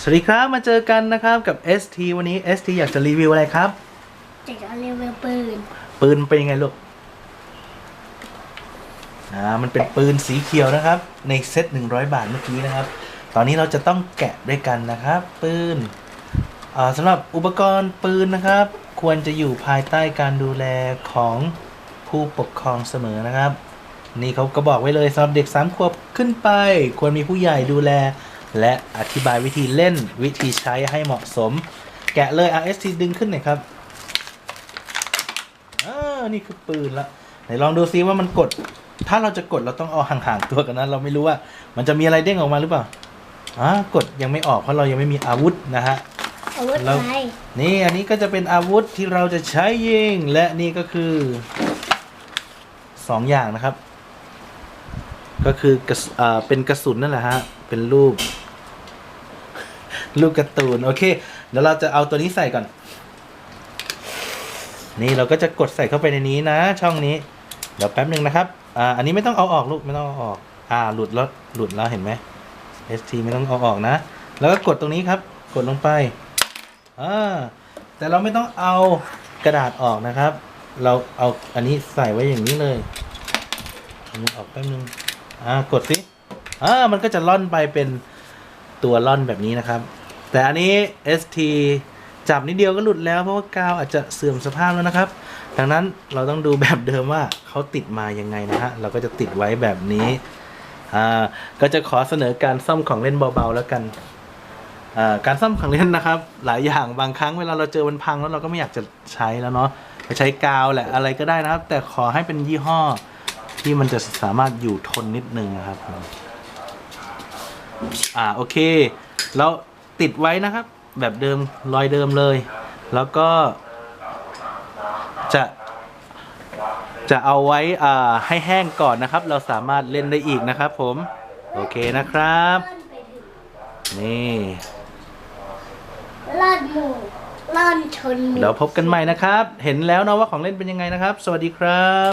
สวัสดีครับ มาเจอกันนะครับกับ ST วันนี้ ST อยากจะรีวิวอะไรครับจะจะเรียกว่าปืน ปืนเป็นยังไงลูกอ่ามันเป็นปืนสีเขียวนะครับ ในเซ็ต100 บาทเมื่อกี้นะครับ ตอนนี้เราจะต้องแกะด้วยกันนะครับ ปืนอ่าสำหรับอุปกรณ์ปืนนะครับ ควรจะอยู่ภายใต้การดูแลของผู้ปกครองเสมอนะครับ นี่เขาก็บอกไว้เลยสำหรับเด็ก3ขวบขึ้นไป ควรมีผู้ใหญ่ดูแล และอธิบายวิธีเล่นวิธีใช้ให้เหมาะสม แกะเลย RST ดึงขึ้นหน่อยครับอ่านี่คือปืนละไหนลองดูซิว่ามันกด ถ้าเราจะกดเราต้องเอาห่างๆตัวกันนะเราไม่รู้ว่า มันจะมีอะไรเด้งออกมาหรือเปล่าอ่ากดยังไม่ออกเพราะเรายังไม่มีอาวุธนะฮะอาวุธแล้วอะไรนี่อันนี้ก็จะเป็นอาวุธที่เราจะใช้ยิงและนี่ก็คือสองอย่างนะครับ ก็คือกระสอ่าเป็นกระสุนนั่นแหละฮะ เป็นรูป รูปการ์ตูน โอเค เดี๋ยวเราจะเอาตัวนี้ใส่ก่อน นี่เราก็จะกดใส่เข้าไปในนี้นะ ช่องนี้ เดี๋ยวแป๊บหนึ่งนะครับ อ่า อันนี้ไม่ต้องเอาออกลูก ไม่ต้องเอาออก อ่า หลุดแล้ว หลุดแล้วเห็นไหม ST ไม่ต้องเอาออกนะ แล้วก็กดตรงนี้ครับ กดลงไป อ่า แต่เราไม่ต้องเอากระดาษออกนะครับ เราเอาอันนี้ใส่ไว้อย่างนี้เลยมือออกแป๊บนึง อ่า กดสิอ่ามันก็จะล่อนไปเป็นตัวล่อนแบบนี้นะครับ แต่อันนี้ ST จับนิดเดียวก็หลุดแล้วเพราะว่ากาวอาจจะเสื่อมสภาพแล้วนะครับ ดังนั้นเราต้องดูแบบเดิมว่าเขาติดมายังไงนะฮะ เราก็จะติดไว้แบบนี้ อ่า ก็จะขอเสนอการซ่อมของเล่นเบาๆแล้วกัน อ่า การซ่อมของเล่นนะครับ หลายอย่างบางครั้งเวลาเราเจอมันพังแล้วเราก็ไม่อยากจะใช้แล้วเนาะไปใช้กาวแหละอะไรก็ได้นะครับ แต่ขอให้เป็นยี่ห้อที่มันจะสามารถอยู่ทนนิดนึงนะครับ อ่า โอเค แล้ว ติดไว้นะครับ แบบเดิมรอยเดิมเลย แล้วก็ จะจะเอาไว้อ่าให้แห้งก่อนนะครับ เราสามารถเล่นได้อีกนะครับ ผม โอเคนะครับ นี่ลอดหมูลอดชนหมูเดี๋ยวพบกันใหม่นะครับ เห็นแล้วเนาะว่าของเล่นเป็นยังไงนะครับ สวัสดีครับ